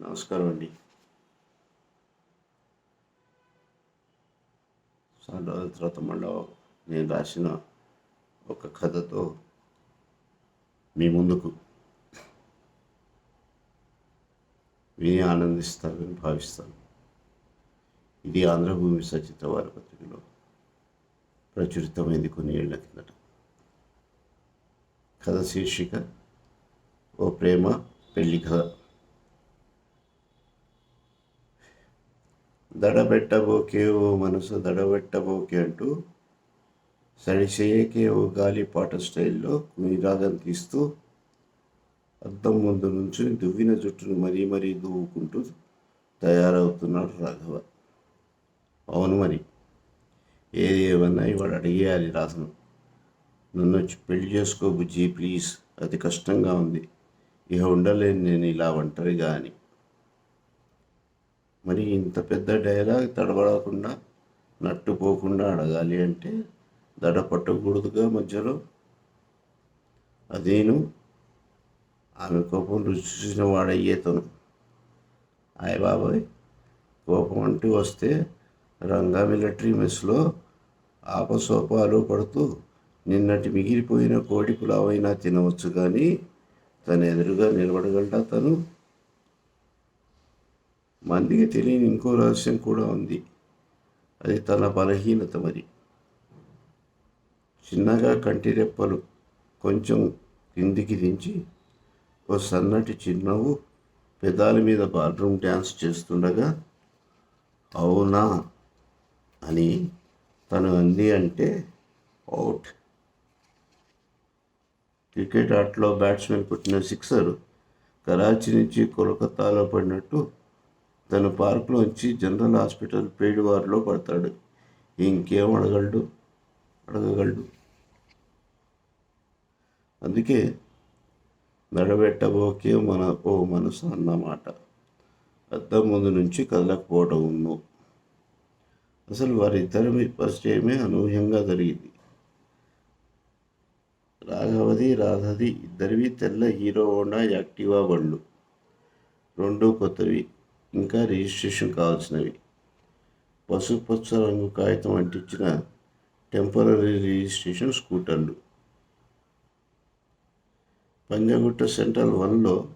నమస్కారం అండి. చాలా రోజుల తర్వాత మళ్ళీ నేను రాసిన ఒక కథతో మీ ముందుకు విని ఆనందిస్తారని భావిస్తాను. ఇది ఆంధ్రభూమి సచిత వారి పత్రికలో ప్రచురితమైంది కొన్ని ఏళ్ళ కిందట. కథ శీర్షిక ఓ ప్రేమ పెళ్ళి కథ. దడబెట్టబోకే ఓ మనసు దడబెట్టబోకే అంటూ సరిచేయకే ఓ గాలి పాట స్టైల్లో నిరాగం తీస్తూ అద్దం ముందు నుంచి దువ్విన జుట్టును మరీ మరీ దువ్వుకుంటూ తయారవుతున్నాడు రాఘవ. అవును మరి ఏది ఏమన్నా ఇవాడు అడిగేయాలి రాసను నన్ను వచ్చి పెళ్ళి చేసుకో బుజ్జి ప్లీజ్. అతి కష్టంగా ఉంది. ఇక ఉండలేను నేను ఇలా ఒంటరిగా అని. మరి ఇంత పెద్ద డైలాగ్ తడబడకుండా నట్టుపోకుండా అడగాలి అంటే దడ పట్టకూడదుగా మధ్యలో. అదేను ఆమె కోపం రుచి చూసిన వాడయ్యే తను. ఆయ్ బాబాయ్ కోపం అంటూ వస్తే రంగా మిలిటరీ మెస్లో ఆపసోపాలు పడుతూ నిన్నటి మిగిలిపోయిన కోడి పులావైనా తినవచ్చు కానీ తన ఎదురుగా నిలబడగలడా తను? మందికి తెలియని ఇంకో రహస్యం కూడా ఉంది. అది తన బలహీనత మరి. చిన్నగా కంటి రెప్పలు కొంచెం కిందికి దించి ఓ సన్నటి చిరునవ్వు పెదాల మీద బాత్రూమ్ డ్యాన్స్ చేస్తుండగా అవునా అని తను అంది అంటే అవుట్. క్రికెట్ ఆటలో బ్యాట్స్మెన్ కొట్టిన సిక్సర్ కరాచీ నుంచి కోల్కతాలో పడినట్టు తను పార్కులోంచి జనరల్ హాస్పిటల్ పెయిడ్ వార్లో పడతాడు. ఇంకేం అడగలడు? అడగగలడు. అందుకే నడబెట్టబోకే మన ఓ మనసు అన్నమాట. అద్దం ముందు నుంచి కదలకపోవటం ఉన్ను. అసలు వారిద్దరి పరిచయమే అనూహ్యంగా జరిగింది. రాఘవది రాధది ఇద్దరివి తెల్ల హీరో హోండా యాక్టివా బండ్లు. రెండు కొత్తవి. ఇంకా రిజిస్ట్రేషన్ కావాల్సినవి. పసుపచ్చ రంగు కాగితం అంటించిన టెంపరీ రిజిస్ట్రేషన్ స్కూటర్లు. పంజగుట్ట సెంట్రల్ వన్లో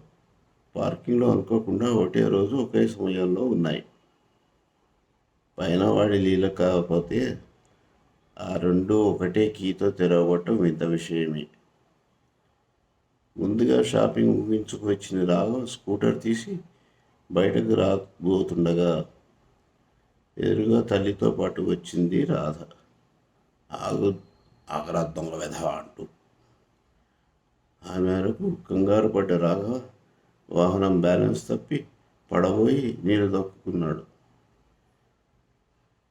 పార్కింగ్లో అనుకోకుండా ఒకటే రోజు ఒకే సమయంలో ఉన్నాయి. పైన వాడి లీల కాకపోతే ఆ రెండు ఒకటే కీతో తెరవటం వింత విషయమే. ముందుగా షాపింగ్ ముగించుకు వచ్చిన రాఘవ్ స్కూటర్ తీసి బయటకు రాబోతుండగా ఎదురుగా తల్లితో పాటు వచ్చింది రాధ. ఆగు ఆగరాద్దంలో వెధ అంటూ. ఆ మేరకు కంగారు పడ్డ రాఘవ వాహనం బ్యాలెన్స్ తప్పి పడబోయి నీళ్ళు దొక్కున్నాడు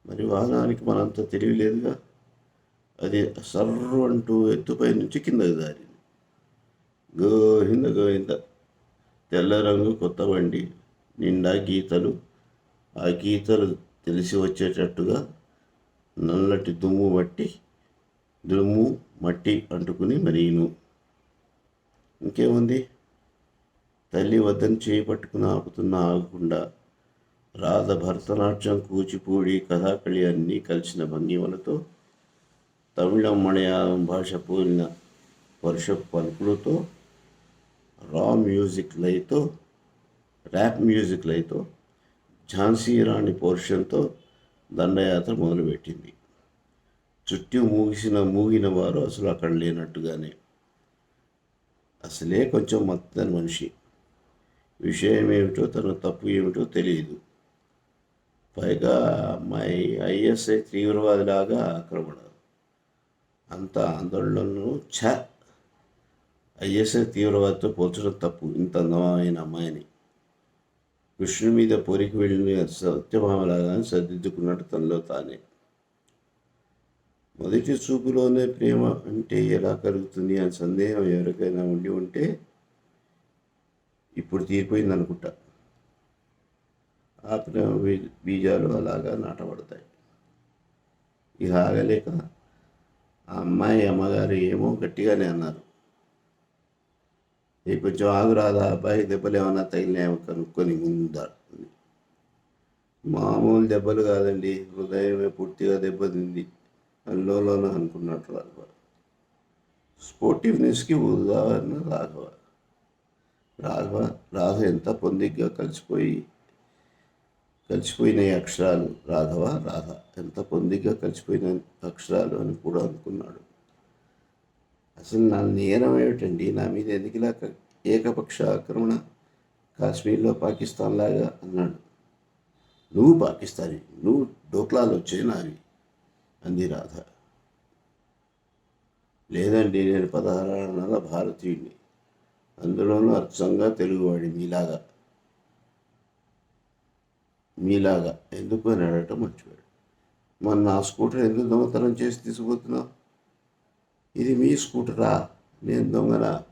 మరి వాహనానికి మనంత తెలివి లేదుగా. అది సర్రు అంటూ ఎత్తుపై నుంచి కిందకి దారింది. గోహింద గోవింద. తెల్ల రంగు కొత్త బండి. నిండా గీతలు. ఆ గీతలు తెలిసి వచ్చేటట్టుగా నల్లటి దుమ్ము మట్టి దుమ్ము మట్టి అంటుకుని మరీను. ఇంకేముంది? తల్లి వద్దని చేయి పట్టుకుని ఆపుతున్న ఆగకుండా రాధ భరతనాట్యం కూచిపూడి కథాకళి అన్నీ కలిసిన భంగిమలతో తమిళం మలయాళం భాష పోలిన వర్షపు పలుకులతో రా మ్యూజిక్ లైతో ర్యాప్ మ్యూజిక్ లైతో ఝాన్సీ రాణి పోర్షన్తో దండయాత్ర మొదలుపెట్టింది. చుట్టూ మూగిసిన మూగిన వారు అసలు అక్కడ లేనట్టుగానే. అసలే కొంచెం మత్తని మనిషి. విషయం ఏమిటో తన తప్పు ఏమిటో తెలియదు. పైగా అమ్మాయి ఐఎస్ఐ తీవ్రవాదిలాగా ఆక్రమణ. అంత ఆందోళనను ఛ! ఐఎస్ఐ తీవ్రవాదితో పోల్చడం తప్పు. ఇంత అందమైన అమ్మాయిని. కృష్ణుని మీద పోరికి వెళ్ళిన సత్యభామలాగానే సర్దిద్దుకున్నట్టు తనలో తానే. మొదటి చూపులోనే ప్రేమ అంటే ఎలా కలుగుతుంది అని సందేహం ఎవరికైనా ఉండి ఉంటే ఇప్పుడు తీరిపోయింది అనుకుంటా. ఆ ప్రేమ బీజాలు అలాగా నాటబడతాయి. ఇక ఆగలేక ఆ అమ్మాయి అమ్మగారు ఏమో గట్టిగానే అన్నారు. ఈ కొంచెం ఆగురాదా అబ్బాయి దెబ్బలు ఏమైనా తగిలినాయో కనుక్కొని ముందా మామూలు దెబ్బలు కాదండి హృదయమే పూర్తిగా దెబ్బతింది. అల్లోలోన అనుకున్నట్టు రాఘవ స్పోర్టివ్నెస్కి ఉదాహరణ రాఘవ రాఘవ రాధ ఎంత పొందిగ్గా కలిసిపోయి కలిసిపోయిన అక్షరాలు. రాఘవ రాధ. ఎంత పొందిగ్గా కలిసిపోయిన అక్షరాలు అని కూడా అనుకున్నాడు. అసలు నా నేరం ఏమిటండి? నా మీద ఎందుకు ఇలా క- ఏకపక్ష ఆక్రమణ? కాశ్మీర్లో పాకిస్తాన్ లాగా అన్నాడు. నువ్వు పాకిస్తానీ నువ్వు డోక్లాలు వచ్చాయి నావి అంది రాధ. లేదండి నేను పదహారు నెలల భారతీయుడిని అందులోనూ అచ్చంగా తెలుగువాడి మీలాగా. మీలాగా. ఎందుకు అని అడగటం మంచివాడు మన నా స్కూటర్ ఎందుకు దొంగతనం చేసి తీసుకుపోతున్నావు? ఇది మీ స్కూటరా? నేను దొంగనా?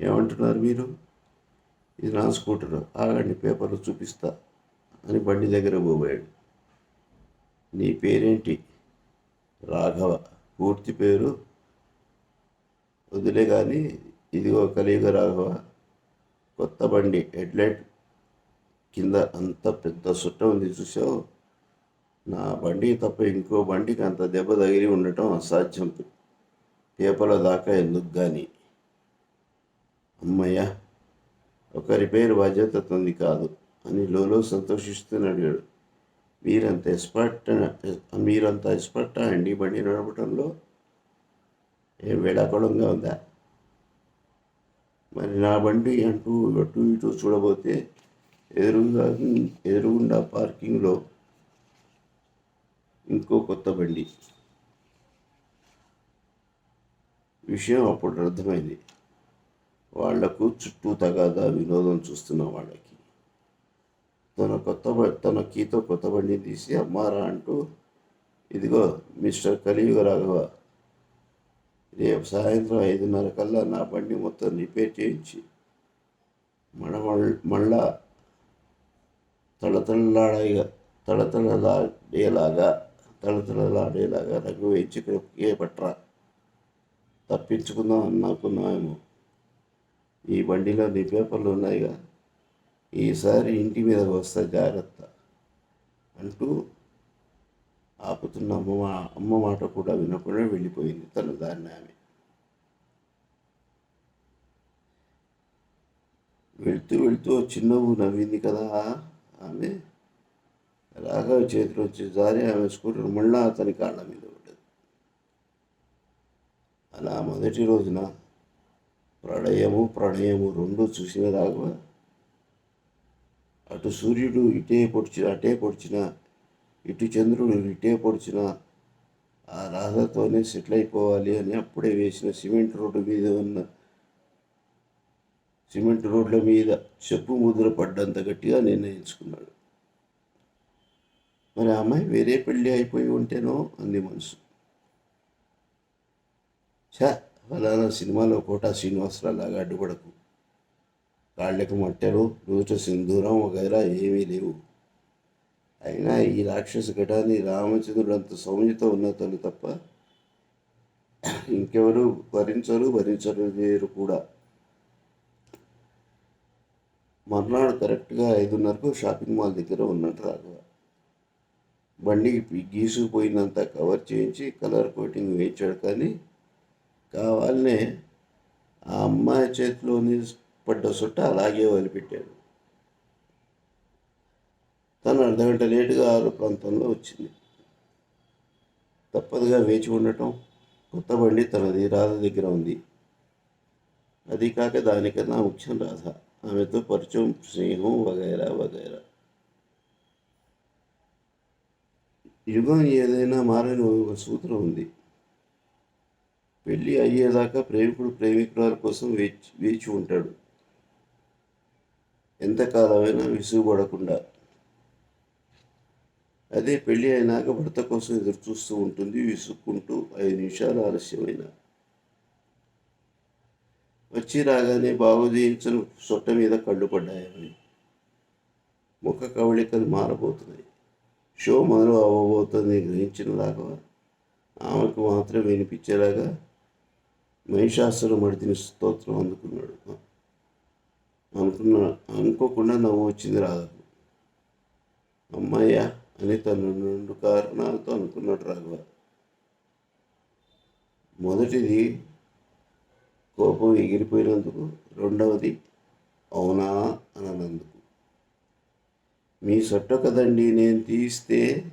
ఏమంటున్నారు మీరు? ఇది నా స్కూటరు. ఆగండి పేపర్లు చూపిస్తా అని బండి దగ్గర పోబోయాడు. నీ పేరేంటి? రాఘవ. పూర్తి పేరు? వదిలే కానీ ఇదిగో కలియుగ రాఘవ. కొత్త బండి హెడ్లైట్ కింద అంత పెద్ద సుట్ట ఉంది చూసావు నా బండి తప్ప ఇంకో బండికి అంత దెబ్బ తగిలి ఉండటం అసాధ్యం. పేపర్ల దాకా ఎందుకు కానీ అమ్మయ్య ఒక రిపేర్ బాధ్యత తంది కాదు అని లోలో సంతోషిస్తూనే అడిగాడు. మీరంత ఎక్స్పర్ట్ మీరంత ఎక్స్పర్టా అండి బండి నడపడంలో ఏం వేళాకోళంగా ఉందా? మరి నా బండి అంటూ అటు ఇటు చూడబోతే ఎదురుగా ఎదురుగుండా పార్కింగ్లో ఇంకో కొత్త బండి. విషయం అప్పుడు అర్థమైంది. వాళ్ళకు చుట్టూ తగాదా వినోదం చూస్తున్న వాళ్ళకి. తన కొత్త తన కీతో కొత్త బండి తీసి అమ్మారా అంటూ ఇదిగో మిస్టర్ కలియుగ రాఘవ రేపు సాయంత్రం ఐదున్నర కల్లా నా బండి మొత్తం రిపేర్ చేయించి మన మళ్ళా తళతళలాడేగా తళతళలాడేలాగా తళతళలాడేలాగా రంగు వేయించి ఏ పట్రా. తప్పించుకుందాం అనుకున్నామేమో ఈ బండిలో నీ పేపర్లు ఉన్నాయిగా. ఈసారి ఇంటి మీదకి వస్తా జాగ్రత్త అంటూ ఆపుతున్న అమ్మ మా- అమ్మ మాట కూడా వినకుండా వెళ్ళిపోయింది తన దారిని ఆమె. వెళ్తూ వెళ్తూ చిన్నవు నవ్వింది కదా ఆమె. రాఘవ చేతిలో వచ్చి జారి ఆమె స్కూటర్ మళ్ళా అతని కాళ్ళ మీద అలా మొదటి రోజున ప్రళయము ప్రణయము రెండు చూసిన రాఘవ అటు సూర్యుడు ఇటే పొడిచిన అటే పొడిచిన ఇటు చంద్రుడు ఇటే పొడిచిన ఆ రాధతోనే సెటిల్ అయిపోవాలి అని అప్పుడే వేసిన సిమెంట్ రోడ్డు మీద ఉన్న సిమెంట్ రోడ్ల మీద చెప్పు ముద్ర పడ్డంత గట్టిగా నిర్ణయించుకున్నాడు. మరి అమ్మాయి వేరే పెళ్ళి అయిపోయి ఉంటేనో అంది మనసు. ఛా ఫలానా సినిమాలో కోటా శ్రీనివాసరావులాగా అడ్డుపడకు. కాళ్ళకు మట్టెలు రోజు సింధూరం వగైరా ఏమీ లేవు. అయినా ఈ రాక్షస ఘటాన్ని రామచంద్రుడు అంత సౌమ్యత ఉన్నతలు తప్ప ఇంకెవరు భరించరు భరించలేరు కూడా. మర్నాడు కరెక్ట్గా ఐదున్నరకు షాపింగ్ మాల్ దగ్గర ఉన్నట్టు రాఘవ. బండికి గీసుకుపోయినంత కవర్ చేయించి కలర్ కోటింగ్ వేయించాడు కానీ కావాలనే ఆ అమ్మాయి చేతిలోని పడ్డ సుట్ట అలాగే వదిలిపెట్టాడు. తను అర్ధగంట లేటుగా ఆరు ప్రాంతంలో వచ్చింది. తప్పదుగా వేచి ఉండటం కొత్త బండి తనది రాధ దగ్గర ఉంది. అది కాక దానికన్నా ముఖ్యం రాధ. ఆమెతో పరిచయం స్నేహం వగైరా వగైరా. యుగం ఏదైనా మారని ఒక సూత్రం ఉంది. పెళ్ళి అయ్యేదాకా ప్రేమికుడు ప్రేమికురాల కోసం వేచి వేచి ఉంటాడు. ఎంతకాలమైనా విసుగుపడకుండా. అదే పెళ్ళి అయినాక భర్త కోసం ఎదురు చూస్తూ ఉంటుంది విసుక్కుంటూ ఐదు నిమిషాలు ఆలస్యమైన. వచ్చి రాగానే బాగోదీయించని సొట్ట మీద కళ్ళు పడ్డాయని. ముఖ కవళికలు మారబోతున్నాయి. షో మొదలు అవ్వబోతుంది గ్రహించిన రాఘవ ఆమెకు మాత్రం వినిపించేలాగా మహిషాసుర మడితిని స్తోత్రం అందుకున్నాడు. అనుకున్న అనుకోకుండా నవ్వు వచ్చింది రాధకు అమ్మాయ్య అని తను రెండు కారణాలతో అనుకున్నాడు రాఘవ. మొదటిది కోపం ఎగిరిపోయినందుకు రెండవది అవునా అనందుకు మీ సొట్ట కదండి నేను తీస్తే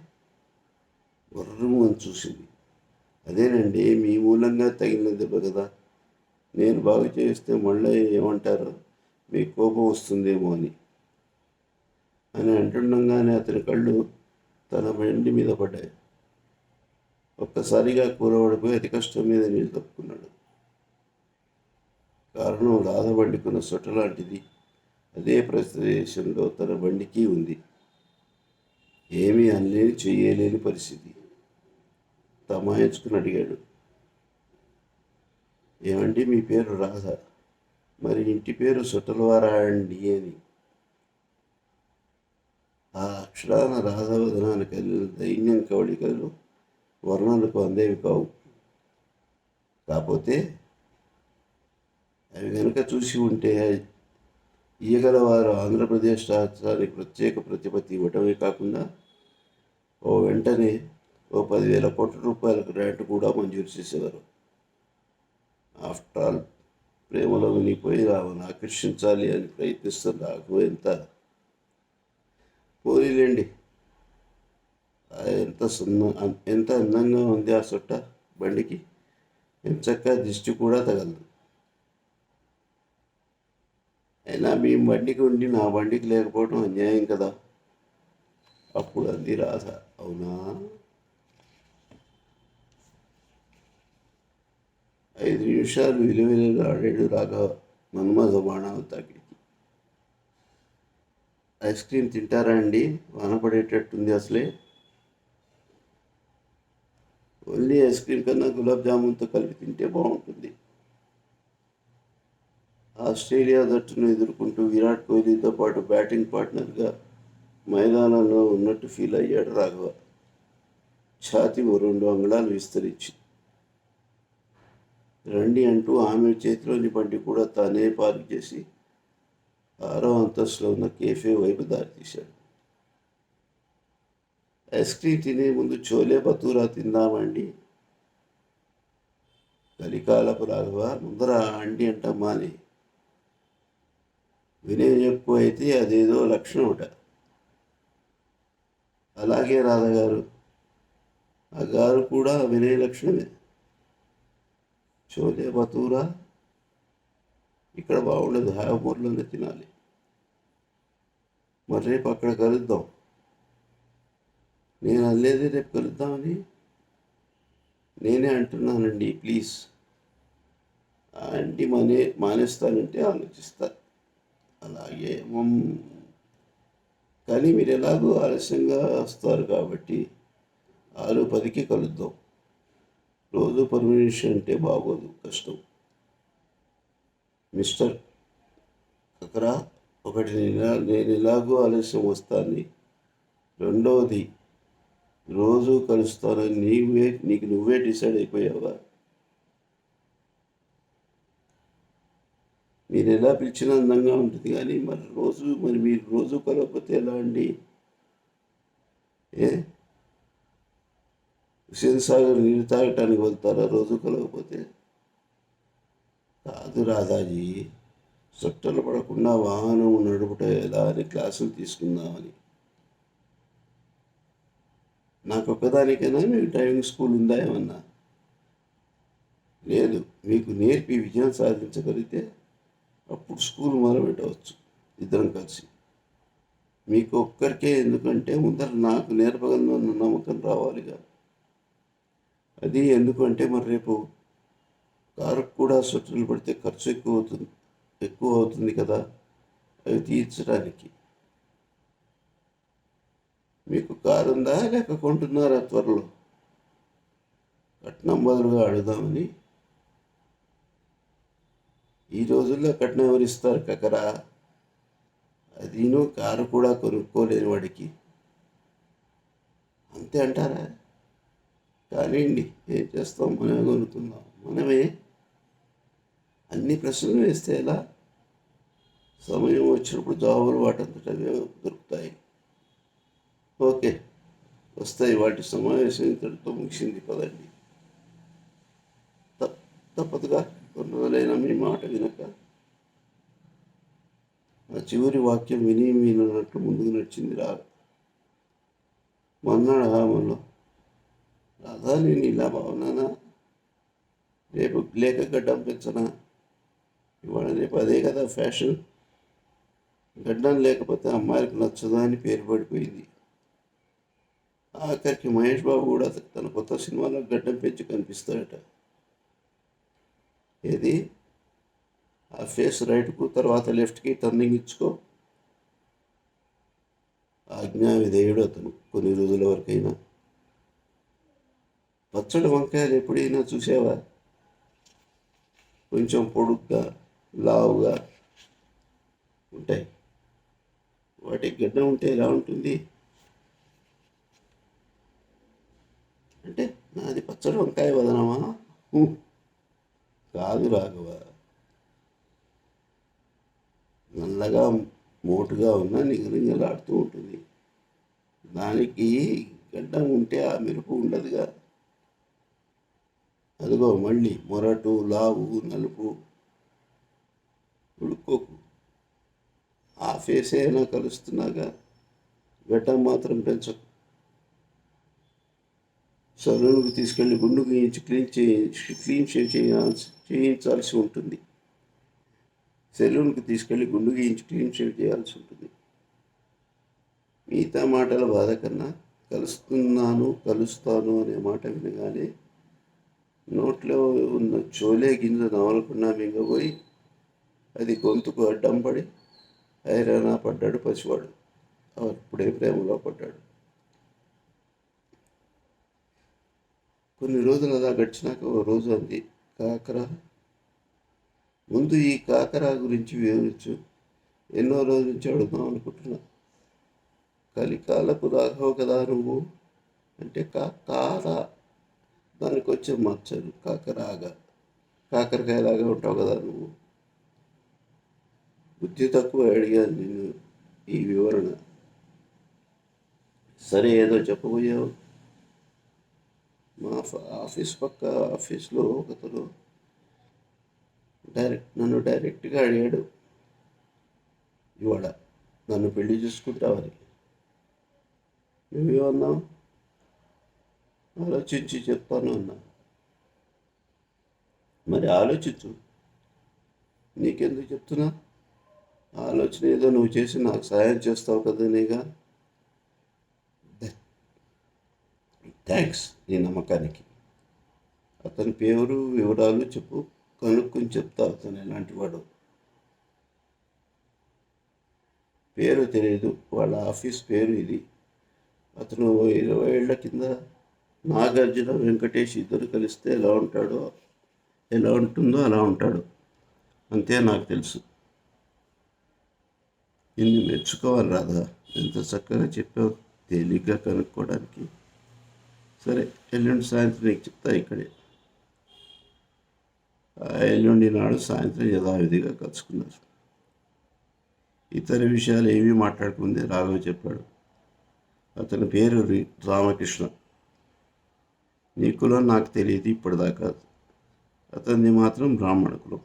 గుర్రము అని చూసింది. అదేనండి మీ మూలంగా తగిలిన దెబ్బ కదా. నేను బాగు చేస్తే మళ్ళీ ఏమంటారు? మీ కోపం వస్తుందేమో అని. అని అంటుండగానే అతని కళ్ళు తన బండి మీద పడ్డాయి. ఒక్కసారిగా కూరబడిపోయి అతి కష్టం మీద నీళ్ళు తప్పుకున్నాడు కారణం రాధ వండుకున్న సొట్ట లాంటిది. అదే ప్రదేశంలో తన బండికి ఉంది. ఏమీ అనలేని చెయ్యలేని పరిస్థితి. తమాయించుకుని అడిగాడు. ఏమండి మీ పేరు రాధ? మరి ఇంటి పేరు సుటలవారా అండి అని. ఆ అక్షరాన రాధవదనాన్ని కలిగిన దైన్యం కవళికలు వర్ణాలకు అందేవి కావు. కాకపోతే అవి కనుక చూసి ఉంటే ఈగలవారు ఆంధ్రప్రదేశ్ రాష్ట్రానికి ప్రత్యేక ప్రతిపత్తి ఇవ్వటమే కాకుండా ఓ వెంటనే ఓ పదివేల కోట్ల రూపాయల గ్రాంట్ కూడా మంజూరు చేసేవారు. ఆఫ్టర్ ఆల్ ప్రేమలో వినిపోయి రావను ఆకర్షించాలి అని ప్రయత్నిస్తున్న నాకు ఎంత? పోనీలేండి. ఎంత సున్న ఎంత అందంగా ఉంది ఆ చుట్ట బండికి? ఎంచక్క దిష్టి కూడా తగలదు. అయినా మీ బండికి ఉండి నా బండికి లేకపోవడం అన్యాయం కదా? అప్పుడు అంది రాధ. అవునా? ఐదు నిమిషాలు విలువెలు ఆడాడు రాఘవ మన్మధ బాణాలు తాకిడికి ఐస్ క్రీమ్ తింటారా అండి? వాన పడేటట్టుంది అసలే. ఓన్లీ ఐస్ క్రీమ్ కన్నా గులాబ్ జామున్తో కలిపి తింటే బాగుంటుంది. ఆస్ట్రేలియా జట్టును ఎదుర్కొంటూ విరాట్ కోహ్లీతో పాటు బ్యాటింగ్ పార్ట్నర్గా మైదానంలో ఉన్నట్టు ఫీల్ అయ్యాడు రాఘవ. ఛాతి ఓ రెండు అంగళాలు విస్తరించి రండి అంటూ ఆమె చేతిలోని బండి కూడా తానే పార్క్ చేసి ఆరో అంతస్తులో ఉన్న కేఫే వైపు దారితీశాడు ఐస్ క్రీమ్ తినే ముందు చోలే బతూరా తిందామండి. కలికాలపు రాఘవ ముందర అండి అంటమ్మా అని వినయం ఎక్కువ అయితే అదేదో లక్షణమట అలాగే రాధగారు. ఆ గారు కూడా వినయ లక్షణమే. చోలే బతూరా ఇక్కడ బాగుండదు హాయమూర్లోనే తినాలి. మరి రేపు అక్కడ కలుద్దాం. నేను అనలేదు రేపు కలుద్దామని నేనే అంటున్నానండి ప్లీజ్. ఆంటీ మనే మానేస్తానంటే ఆలోచిస్తా. అలాగే మమ్. కానీ మీరు ఎలాగో ఆలస్యంగా వస్తారు కాబట్టి ఆరు పదికి కలుద్దాం. రోజు పర్మిషన్ అంటే బాగోదు కష్టం. మిస్టర్ కకరా ఒకటి నేను నేను ఎలాగో ఆలస్యం వస్తాను రెండవది రోజు కలుస్తానని నీవే నీకు నువ్వే డిసైడ్ అయిపోయావా? మీరు ఎలా పిలిచినా అందంగా ఉంటుంది కానీ మరి రోజు మరి మీరు రోజు కలవకపోతే ఎలా అండి? ఏ? హుసేన్ సాగర్ తాగటానికి వెళ్తారా రోజు కలగకపోతే కాదు రాధాజీ చుట్టలు పడకుండా వాహనం నడుపుట ఎలా అని క్లాసులు తీసుకుందామని. నాకు ఒక్కదానికైనా మీకు డ్రైవింగ్ స్కూల్ ఉందా ఏమన్నా? లేదు మీకు నేర్పి విజయం సాధించగలిగితే అప్పుడు స్కూల్ మొదలుపెట్టవచ్చు ఇద్దరం కలిసి. మీకు ఒక్కరికే ఎందుకంటే ముందర నాకు నేర్పగలను అన్న నమ్మకం రావాలిగా. అది ఎందుకంటే మరి రేపు కారుకు కూడా స్వెటర్లు పడితే ఖర్చు ఎక్కువ అవుతుంది ఎక్కువ అవుతుంది కదా. అవి తీర్చడానికి. మీకు కారు ఉందా లేక కొంటున్నారా త్వరలో? కట్నం బదులుగా అడుగుదామని. ఈ రోజుల్లో కట్నం ఎవరిస్తారు కకరా? అదీను కారు కూడా కొనుక్కోలేని వాడికి. అంతే అంటారా? కానివ్వండి ఏం చేస్తాం మనమే కొనుక్కుందాం మనమే అన్ని ప్రశ్నలు వేస్తే ఎలా? సమయం వచ్చినప్పుడు జాబులు వాటంతట దొరుకుతాయి. ఓకే వస్తాయి వాటి సమావేశం ఇంతటితో ముగిసింది. పదండి. త- తప్పదుగా. కొన్ని మీ మాట వినక ఆ చివరి వాక్యం విని వినట్టు ముందుకు నడిచింది రా మన్నాడు మనలో రాధా నేను ఇలా బాగున్నానా రేపు లేక గడ్డం పెంచనా ఇవాళ రేపు అదే కదా ఫ్యాషన్. గడ్డం లేకపోతే అమ్మాయిలకు నచ్చదా అని పేరు పడిపోయింది. ఆఖరికి మహేష్ బాబు కూడా తన కొత్త సినిమాలో గడ్డం పెంచి కనిపిస్తాడట. ఏది? ఆ ఫేస్ రైట్కు తర్వాత లెఫ్ట్కి టర్నింగ్ ఇచ్చుకో. ఆజ్ఞా విధేయుడు అతను. కొన్ని రోజుల వరకైనా. పచ్చడి వంకాయలు ఎప్పుడైనా చూసావా? కొంచెం పొడుగ్గా లావుగా ఉంటాయి. వాటికి గడ్డ ఉంటే ఎలా ఉంటుంది? అంటే నాది పచ్చడి వంకాయ వదనమా? కాదు రాఘవ. నల్లగా మోటుగా ఉన్న నిగనిగలాడుతూ ఉంటుంది. దానికి గడ్డం ఉంటే ఆ మెరుపు ఉండదుగా. అదిగో మళ్ళీ మొరటు లావు నలుపు. ఉడుకోకు ఆ ఫేస్ అయినా కలుస్తున్నాగా. గడ్డ మాత్రం పెంచకు. సలూన్కి తీసుకెళ్ళి గుండు గీయించి క్లీన్ చేయించి క్లీన్ షేవ్ చేయాల్సి చేయించాల్సి ఉంటుంది. సెలూన్కి తీసుకెళ్ళి గుండు గీయించి క్లీన్ షేవ్ చేయాల్సి ఉంటుంది. మిగతా మాటల బాధ కన్నా కలుస్తున్నాను కలుస్తాను అనే మాట వినగానే నోట్లో ఉన్న చోలే గింజ నవలకుండా మింగబోయి అది గొంతుకు అడ్డం పడి ఐరానా పడ్డాడు పసివాడు. అప్పుడే ప్రేమలో పడ్డాడు. కొన్ని రోజులు అలా గడిచినాక ఓ రోజు అంది కాకర ముందు ఈ కాకర గురించి వివరించు. ఎన్నో రోజుల నుంచి అడుగుదాం అనుకుంటున్నా. కలికాలకు రాఘవ కదా నువ్వు? అంటే కా కారా దానికి వచ్చే మచ్చలు కాకరాగా. కాకరకాయలాగా ఉంటావు కదా నువ్వు. బుద్ధి తక్కువ అడిగాను నేను ఈ వివరణ. సరే ఏదో చెప్పబోయావు. మా ఫ- ఆఫీస్ పక్క ఆఫీస్లో ఒకతను డైరెక్ట్ నన్ను డైరెక్ట్గా అడిగాడు. ఇవాళ నన్ను పెళ్ళి చేసుకుంటావని. నువ్వేమన్నావు? ఆలోచించి చెప్తాను అన్నా. మరి ఆలోచించు. నీకెందుకు చెప్తున్నా? ఆలోచన ఏదో నువ్వు చేసి నాకు సహాయం చేస్తావు కదా నీగా? థ్యాంక్స్ నీ నమ్మకానికి. అతని పేరు వివరాలు చెప్పు. కనుక్కొని చెప్తా అతను ఎలాంటి వాడు. పేరు తెలియదు. వాళ్ళ ఆఫీస్ పేరు ఇది. అతను ఇరవై ఏళ్ళ కింద నాగార్జున వెంకటేష్ ఇద్దరు కలిస్తే ఎలా ఉంటాడో ఎలా ఉంటుందో అలా ఉంటాడు. అంతే నాకు తెలుసు. నిన్ను మెచ్చుకోవాలి రాదా ఎంత చక్కగా చెప్పావు. తేలిగ్గా కనుక్కోవడానికి. సరే ఎల్లుండి సాయంత్రం నీకు చెప్తా ఇక్కడే. ఆ ఎల్లుండి నాడు సాయంత్రం యథావిధిగా కలుసుకున్నారు ఇతర విషయాలు ఏమీ మాట్లాడుకుంది రాఘవ చెప్పాడు. అతని పేరు రి- రామకృష్ణ. నీ కులం నాకు తెలియదు ఇప్పటిదాకా అతన్ని మాత్రం బ్రాహ్మణ కులం.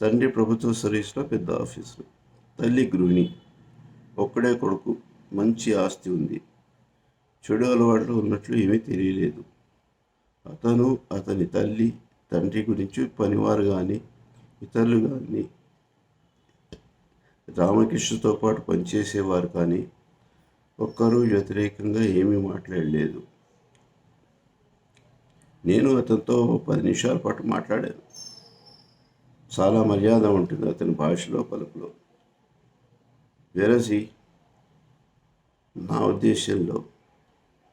తండ్రి ప్రభుత్వ సర్వీస్లో పెద్ద ఆఫీసరు తల్లి గృహిణి. ఒక్కడే కొడుకు. మంచి ఆస్తి ఉంది. చెడు అలవాట్లు ఉన్నట్లు ఏమీ తెలియలేదు. అతను అతని తల్లి తండ్రి గురించి పనివారు కానీ ఇతరులు కానీ రామకృష్ణతో పాటు పనిచేసేవారు కానీ ఒక్కరూ వ్యతిరేకంగా ఏమీ మాట్లాడలేదు. నేను అతనితో పది నిమిషాల పాటు మాట్లాడాను. చాలా మర్యాద ఉంటుంది అతని భాషలో పలుకులో. వెరసి నా ఉద్దేశంలో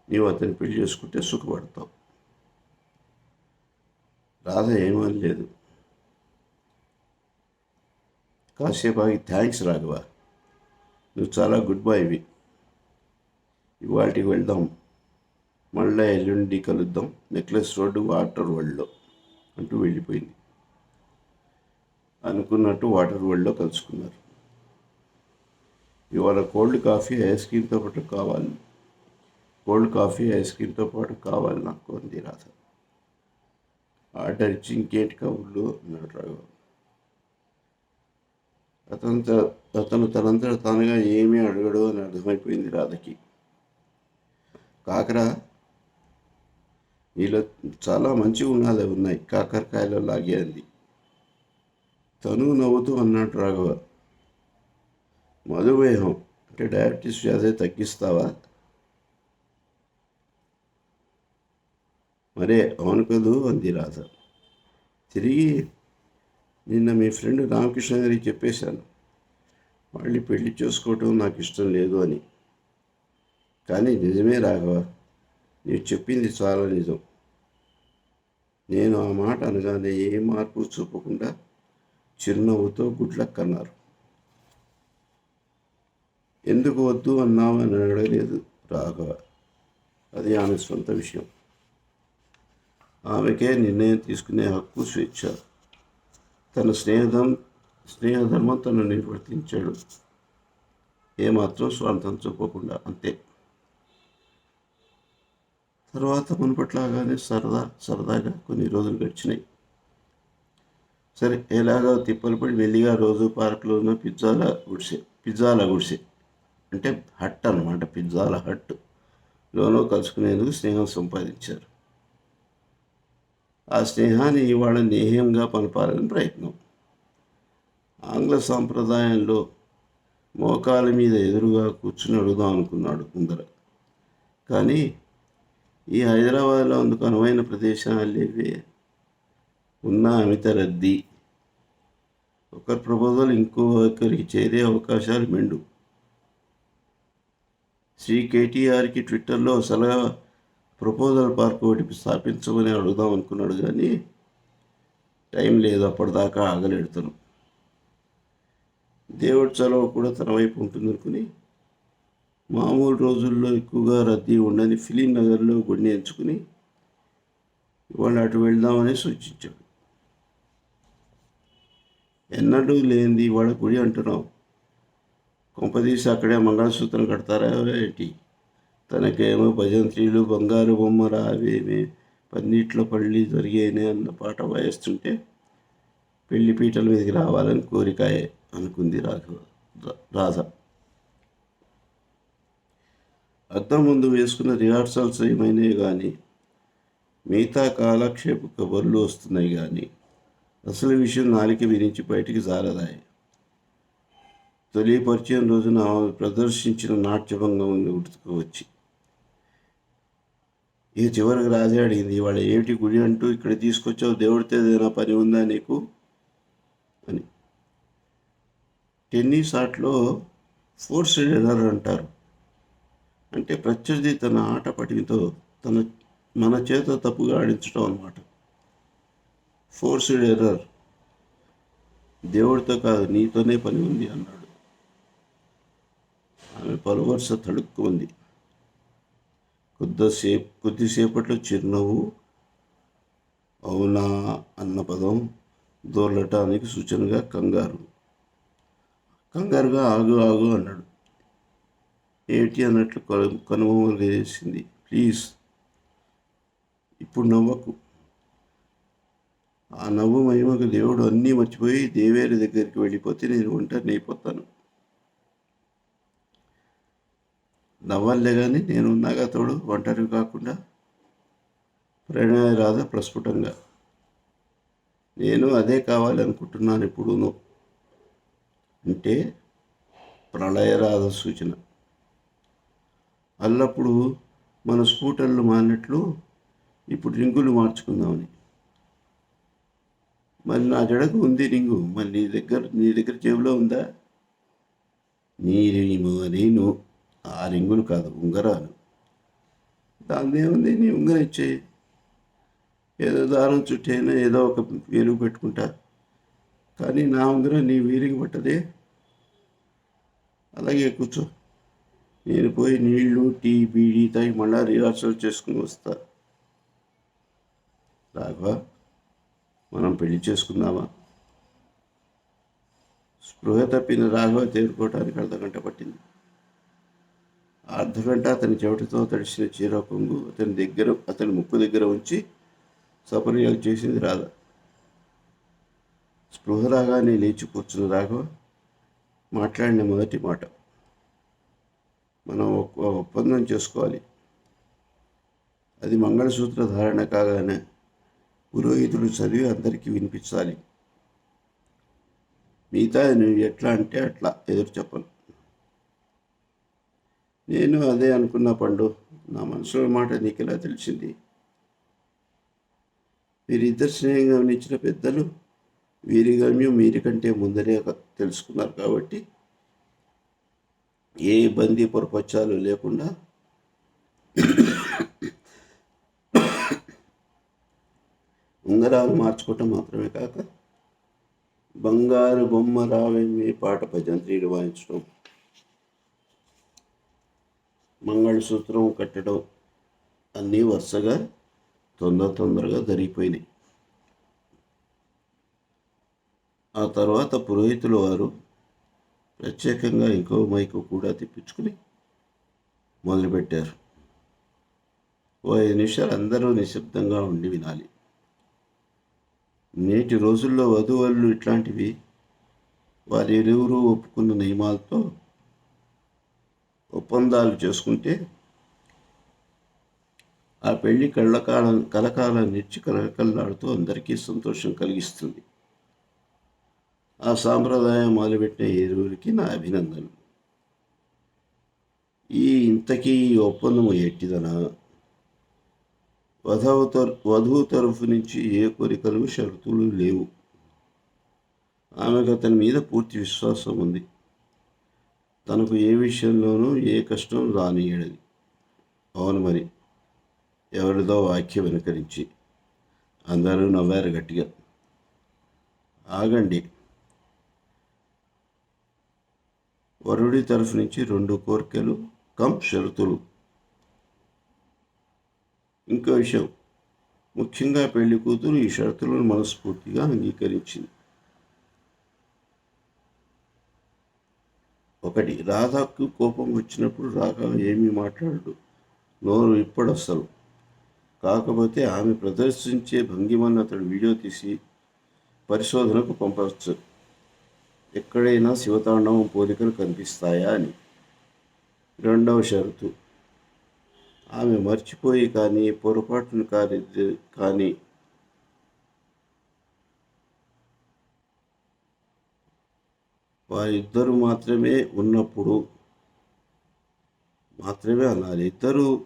నీవు అతన్ని పెళ్ళి చేసుకుంటే సుఖపడతావు. రాధ ఏమనలేదు. కాసేపు ఆగి థ్యాంక్స్ రాఘవ. నువ్వు చాలా గుడ్ బాయ్వి ఇవాటికి వెళ్దాం. మళ్ళీ ఎల్లుండి కలుద్దాం. నెక్లెస్ రోడ్డు వాటర్ వరల్డ్లో అంటూ వెళ్ళిపోయింది. అనుకున్నట్టు వాటర్ వరల్డ్లో కలుసుకున్నారు. ఇవాళ కోల్డ్ కాఫీ ఐస్ క్రీమ్తో పాటు కావాలి. కోల్డ్ కాఫీ ఐస్ క్రీమ్తో పాటు కావాలి నాకు అంది రాధ. ఆర్డర్ ఇచ్చి ఇంకేంటి కబుర్లు అన్నాడు రాఘవ. అతను త- అతను తనంతట తానుగా ఏమీ అడగడు అని అర్థమైపోయింది రాధకి. కాకరా నీలో చాలా మంచి గుణాలే ఉన్నాయి. కాకరకాయలో లాగే అంది. తను నవ్వుతూ అన్నాడు రాఘవ. మధుమేహం. అంటే డయాబెటీస్ వ్యాధి తగ్గిస్తావా? మరే అవును కదూ అంది రాధ. తిరిగి నిన్న మీ ఫ్రెండ్ రామకృష్ణ గారికి చెప్పేశాను. మళ్ళీ పెళ్ళి చేసుకోవటం నాకు ఇష్టం లేదు అని. కానీ నిజమే రాఘవ. నీవు చెప్పింది చాలా నిజం. నేను ఆ మాట అనగానే ఏ మార్పు చూపకుండా చిరునవ్వుతో గుడ్లక్ అన్నారు. ఎందుకు వద్దు అన్నావు అని అడగలేదు రాఘవ. అది ఆమె సొంత విషయం. ఆమెకే నిర్ణయం తీసుకునే హక్కు స్వేచ్ఛ. తన స్నేహధం స్నేహధర్మం తను నిర్వర్తించాడు. ఏమాత్రం స్వార్థం చూపకుండా అంతే. తర్వాత మునుపట్లాగానే సరదా సరదాగా కొన్ని రోజులు గడిచినాయి. సరే ఎలాగో తిప్పలు పడి మెల్లిగా రోజు పార్క్లో ఉన్న పిజ్జాల గుడిసె పిజ్జాల గుడిసె అంటే హట్ అనమాట పిజ్జాల హట్ లోనో కలుసుకునేందుకు స్నేహం సంపాదించారు. ఆ స్నేహాన్ని ఇవాళ నేహ్యంగా పలపాలని ప్రయత్నం. ఆంగ్ల సాంప్రదాయంలో మోకాల మీద ఎదురుగా కూర్చుని అడుగుదాం అనుకున్నాడు ముందర కానీ ఈ హైదరాబాద్లో అందుకు అనువైన ప్రదేశాలు లేవే ఉన్న అమిత రద్దీ ఒకరి ప్రపోజల్ ఇంకొకరికి చేరే అవకాశాలు మెండు. శ్రీ కేటీఆర్కి ట్విట్టర్లో సలహా ప్రపోజల్ పార్క్ ఒకటి స్థాపించమని అడుగుదాం అనుకున్నాడు కానీ టైం లేదు అప్పటిదాకా ఆగలేడుతాను దేవుడి చలవ కూడా తన వైపు ఉంటుందనుకుని మామూలు రోజుల్లో ఎక్కువగా రద్దీ ఉండని ఫిలిం నగర్లో గుడిని ఎంచుకుని ఇవాళ అటు వెళ్దామని సూచించాడు. ఎన్నడూ లేనిది ఇవాళ గుడి అంటున్నాం కొంపదీసి అక్కడే మంగళసూత్రం కడతారా ఏంటి? తనకేమో భజంత్రీలు బంగారు బొమ్మర అవేమే పన్నీట్లో పళ్ళి జరిగేనే అన్న పాట వాయిస్తుంటే పెళ్ళి పీటల మీదకి రావాలని కోరికాయే అనుకుంది రాఘవ రాధ. అద్దం ముందు వేసుకున్న రిహార్సల్స్ ఏమైనాయి కానీ మిగతా కాలక్షేప కబుర్లు వస్తున్నాయి కానీ అసలు విషయం నాలిక విరించి బయటికి జారదాయి. తొలి పరిచయం రోజున ఆమె ప్రదర్శించిన నాట్యభంగం గుర్తుకు వచ్చి ఇక చివరికి రాజే అడిగింది వాళ్ళ ఏమిటి గుడి అంటూ ఇక్కడ తీసుకొచ్చావు దేవుడితో ఏదైనా పని ఉందా నీకు? అని. టెన్నిస్ ఆటలో ఫోర్స్ ఎర్రర్ అంటారు. అంటే ప్రత్యర్థి తన ఆట పటిమతో తన మన చేత తప్పుగా ఆడించడం అనమాట ఫోర్స్డ్ ఎర్రర్ దేవుడితో కాదు నీతోనే పని ఉంది అన్నాడు. ఆమె పలువరుస తడుక్కుంది కొద్దిసేపు కొద్దిసేపట్లో చిరునవ్వు అవునా అన్న పదం దోలటానికి సూచనగా కంగారు. కంగారుగా ఆగు ఆగు అన్నాడు. ఏమిటి అన్నట్లు కను- కనుబొమ్మలు ప్లీజ్. ఇప్పుడు నవ్వకు. ఆ నవ్వు మహిమకు దేవుడు అన్నీ మర్చిపోయి దేవేరి దగ్గరికి వెళ్ళిపోతే నేను ఒంటరిని అయిపోతాను. నవ్వలే కానీ నేను ఉన్నాగా తోడు ఒంటరి కాకుండా ప్రణయ రాధ ప్రస్ఫుటంగా. నేను అదే కావాలనుకుంటున్నాను ఇప్పుడును అంటే ప్రళయరాధ సూచన. అల్లప్పుడు మన స్కూటర్లు మారినట్లు ఇప్పుడు రింగులు మార్చుకుందామని. మరి నా జడకు ఉంది రింగు. మరి నీ దగ్గర నీ దగ్గర జేబులో ఉందా? నీ రింగు నేను ఆ రింగులు కాదు ఉంగరాలు. దాని ఏముంది నీ ఉంగరం ఇచ్చేయి ఏదో దారం చుట్టైనా ఏదో ఒక వేలుగు పెట్టుకుంటా. కానీ నా ఉంగరం నీ వీరికి పట్టదే. అలాగే కూర్చో. నేను పోయి నీళ్ళు టీ బీడీ తాగి మళ్ళా రిహార్సల్ చేసుకుని వస్తా. రాఘవ మనం పెళ్ళి చేసుకుందామా? స్పృహ తప్పిన రాఘవ తేరుకోవటానికి అర్ధగంట పట్టింది. అర్ధగంట అతని చెవిటితో తడిసిన చీర కొంగు అతని దగ్గర అతని ముక్కు దగ్గర ఉంచి సపర్యాలు చేసింది రాధ స్పృహ రాగానే లేచి కూర్చున్న రాఘవ మాట్లాడిన మొదటి మాట. మనం ఒప్పందం చేసుకోవాలి. అది మంగళసూత్ర ధారణ కాగానే పురోహితుడు చదివి అందరికీ వినిపించాలి. మిగతా నువ్వు ఎట్లా అంటే అట్లా ఎదురు చెప్పను. నేను అదే అనుకున్న పండు నా మనసులో మాట నీకు ఎలా తెలిసింది? వీరిద్దరు స్నేహం గమనించిన పెద్దలు వీరి గమ్యం మీరికంటే ముందరే తెలుసుకున్నారు కాబట్టి ఏ ఇబ్బంది పొరపచ్చాలు లేకుండా ఉంగరాలు మార్చుకోవటం మాత్రమే కాక బంగారు బొమ్మ రావేమి పాట భజంత్రీలు వాయించడం మంగళసూత్రం కట్టడం అన్నీ వరుసగా తొందర తొందరగా జరిగిపోయినాయి. ఆ తర్వాత పురోహితుల వారు ప్రత్యేకంగా ఇంకో మైకు కూడా తెప్పించుకుని మొదలుపెట్టారు. ఓ ఐదు నిమిషాలు అందరూ నిశ్శబ్దంగా ఉండి వినాలి. నేటి రోజుల్లో వధువులు ఇట్లాంటివి వారి ఇరువురు ఒప్పుకున్న నియమాలతో ఒప్పందాలు చేసుకుంటే ఆ పెళ్ళి కళ్ళకాలం కలకాలం నిచ్చి కలకల్లాడుతూ అందరికీ సంతోషం కలిగిస్తుంది. ఆ సాంప్రదాయం మొదలుపెట్టిన ఇరువురికి నా అభినందనలు. ఈ ఇంతకీ ఈ ఒప్పందము ఎట్టిదనా? వధువు తర వధువు తరఫు నుంచి ఏ కోరికలు షరతులు లేవు. ఆమెకు అతని మీద పూర్తి విశ్వాసం ఉంది. తనకు ఏ విషయంలోనూ ఏ కష్టం రానియడది అవును మరి ఎవరిదో వాక్యం వెనుకరించి అందరూ నవ్వారు గట్టిగా. ఆగండి. వరుడి తరఫు నుంచి రెండు కోరికలు కం షరతులు. ఇంకో విషయం ముఖ్యంగా పెళ్ళి కూతురు ఈ షరతులను మనస్ఫూర్తిగా అంగీకరించింది. ఒకటి రాధాకు కోపం వచ్చినప్పుడు రాఘవ ఏమీ మాట్లాడడు నోరు ఇప్పుడు అసలు కాకపోతే ఆమె ప్రదర్శించే భంగిమను అతడు వీడియో తీసి పరిశోధనకు పంపవచ్చు. ఎక్కడైనా శివతాండవం పోలికలు కనిపిస్తాయా అని. రెండవ షరతు. ఆమె మర్చిపోయి కానీ పొరపాటును కానీ కానీ వారిద్దరు మాత్రమే ఉన్నప్పుడు మాత్రమే అన్నారు ఇద్దరు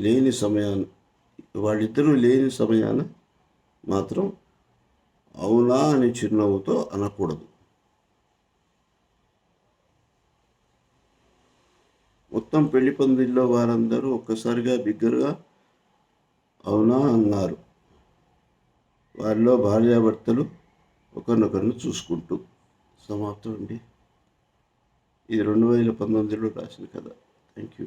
లేని సమయాన్ని వాళ్ళిద్దరూ లేని సమయాన మాత్రం అవునా అని చిరునవ్వుతో అనకూడదు. మొత్తం పెళ్ళి పందిల్లో వారందరూ ఒక్కసారిగా బిగ్గరగా అవునా అన్నారు. వారిలో భార్యాభర్తలు ఒకరినొకరిని చూసుకుంటూ సమాప్తం అండి. ఇది రెండు వేల పంతొమ్మిదిలో రాసిన కథ. Thank you